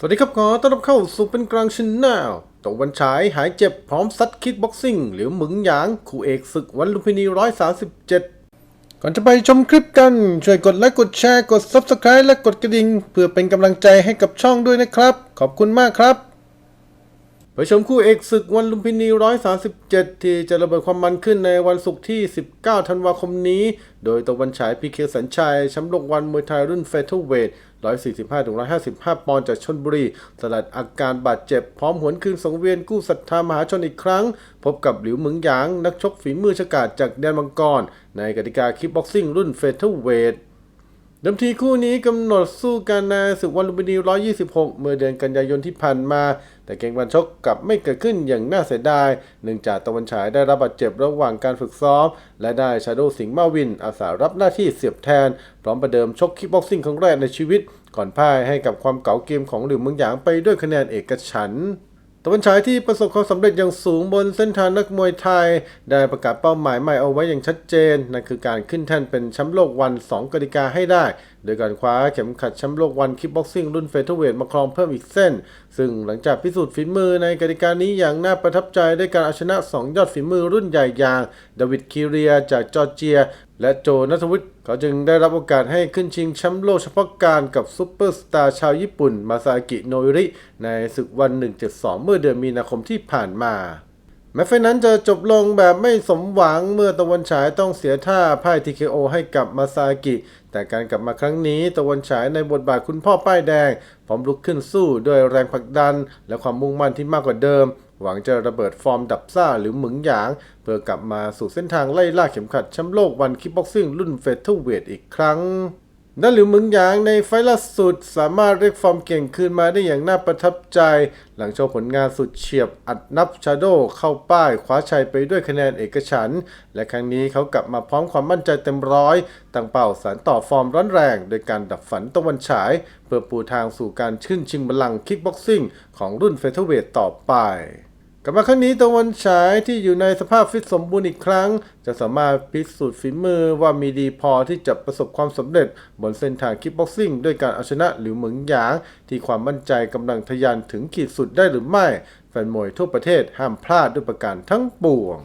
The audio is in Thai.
สวัสดีครับขอต้อนรับเข้าสู่เป็นกลางชินแนลตะวันฉายหายเจ็บพร้อมซัดคิกบ็อกซิ่ง หรือหมึงหยาง คู่เอกศึกวันลุมพินี 137 ก่อนจะไปชมคลิปกัน ช่วยกดไลค์กดแชร์กด Subscribe และกดกระดิ่ง เพื่อเป็นกำลังใจให้กับช่องด้วยนะครับ ขอบคุณมากครับ ไปชมคู่เอกศึกวันลุมพินี 137 ที่จะระเบิดความมันขึ้นในวันศุกร์ที่ 19 ธันวาคมนี้ โดยตะวันฉายพีเคสัญชัยแชมป์โลกวันมวยไทยรุ่นเฟเธอร์เวท 145-155 ปอนด์จากชนบุรี สลัดอาการบาดเจ็บ พร้อมหวนคืนสังเวียนกู้ศรัทธามหาชนอีกครั้ง พบกับหลิวเหมึงหยาง นักชกฝีมือฉกาจจากแดนมังกร ในกติกาคิกบ็อกซิ่งรุ่นเฟเธอร์เวท เดิมทีคู่นี้กำหนดสู้กันในศึกวันลุมพินี 126 เมื่อเดือนกันยายนที่ผ่านมา แต่เกมการชกกลับไม่เกิดขึ้นอย่างน่าเสียดาย เนื่องจากตะวันฉายได้รับบาดเจ็บระหว่างการฝึกซ้อม และได้ชาโดสิงห์มาวิน อาสารับหน้าที่เสียบแทน พร้อมประเดิมชกคิกบ็อกซิ่งครั้งแรกในชีวิต ก่อนพ่ายให้กับความเก๋าเกมของหลิวเมืองหยางไปด้วยคะแนนเอกฉันท์ ตะวันฉายที่ประสบความสำเร็จอย่างสูงบนเส้นทางนักมวยไทย ได้ประกาศเป้าหมายใหม่เอาไว้อย่างชัดเจน นั่นคือการขึ้นแท่นเป็นแชมป์โลกวัน 2กติกาให้ได้ โดยการคว้าเข็มขัดแชมป์โลกวันคิกบ็อกซิ่งรุ่นเฟเธอร์เวทมาครองเพิ่มอีกเส้น ซึ่งหลังจากพิสูจน์ฝีมือในกติกานี้อย่างน่าประทับใจด้วยการเอาชนะ 2 ยอดฝีมือรุ่นใหญ่อย่างดาวิดคีเรียจากจอร์เจีย และโจนัทวุฒิเขาจึงได้รับโอกาสให้ขึ้นชิงแชมป์โลกเฉพาะการกับซูเปอร์สตาร์ชาวญี่ปุ่น มาซากิโนริ ในศึกวัน 172 เมื่อเดือนมีนาคมที่ผ่านมา แม้ไฟนั้นจะจบลงแบบไม่สมหวังเมื่อตะวันฉายต้องเสียท่าพ่าย TKO ให้กับมาซากิ แต่การกลับมาครั้งนี้ตะวันฉายในบทบาทคุณพ่อป้ายแดง พร้อมลุกขึ้นสู้ด้วยแรงผลักดัน และความมุ่งมั่นที่มากกว่าเดิม หวังจะระเบิดฟอร์มดับซ่าหรือหมึงหยาง เพื่อกลับมาสู่เส้นทางไล่ล่าเข็มขัดแชมป์โลกวันคิกบ็อกซิ่งรุ่นเฟเธอร์เวทอีกครั้ง ด้านหลิวเหมึงหยางในไฟล์ล่าสุดสามารถเรียกฟอร์มเก่งคืนมาได้อย่างน่าประทับใจ หลังโชว์ผลงานสุดเฉียบอัดนับชาโดเข้าป้ายคว้าชัยไปด้วยคะแนนเอกฉัน และครั้งนี้เขากลับมาพร้อมความมั่นใจเต็มร้อยตั้งเป้าสารต่อฟอร์มร้อนแรง โดยการดับฝันตะวันฉาย เพื่อปูทางสู่การขึ้นชิงบัลลังก์คิกบ็อกซิ่งของรุ่นเฟเธอร์เวทต่อไป ลับมาครั้งนี้ตะวันฉายที่อยู่ในสภาพฟิตสมบูรณ์อีกครั้ง จะสามารถพิสูจน์ฝีมือว่ามีดีพอที่จะประสบความสำเร็จ บนเส้นทางคิปบ็อกซิ่งด้วยการเอาชนะหลิวเหมิงหยาง ที่ความมั่นใจกำลังทะยานถึงขีดสุดได้หรือไม่ แฟนมวยทั่วประเทศห้ามพลาดด้วยประการทั้งปวง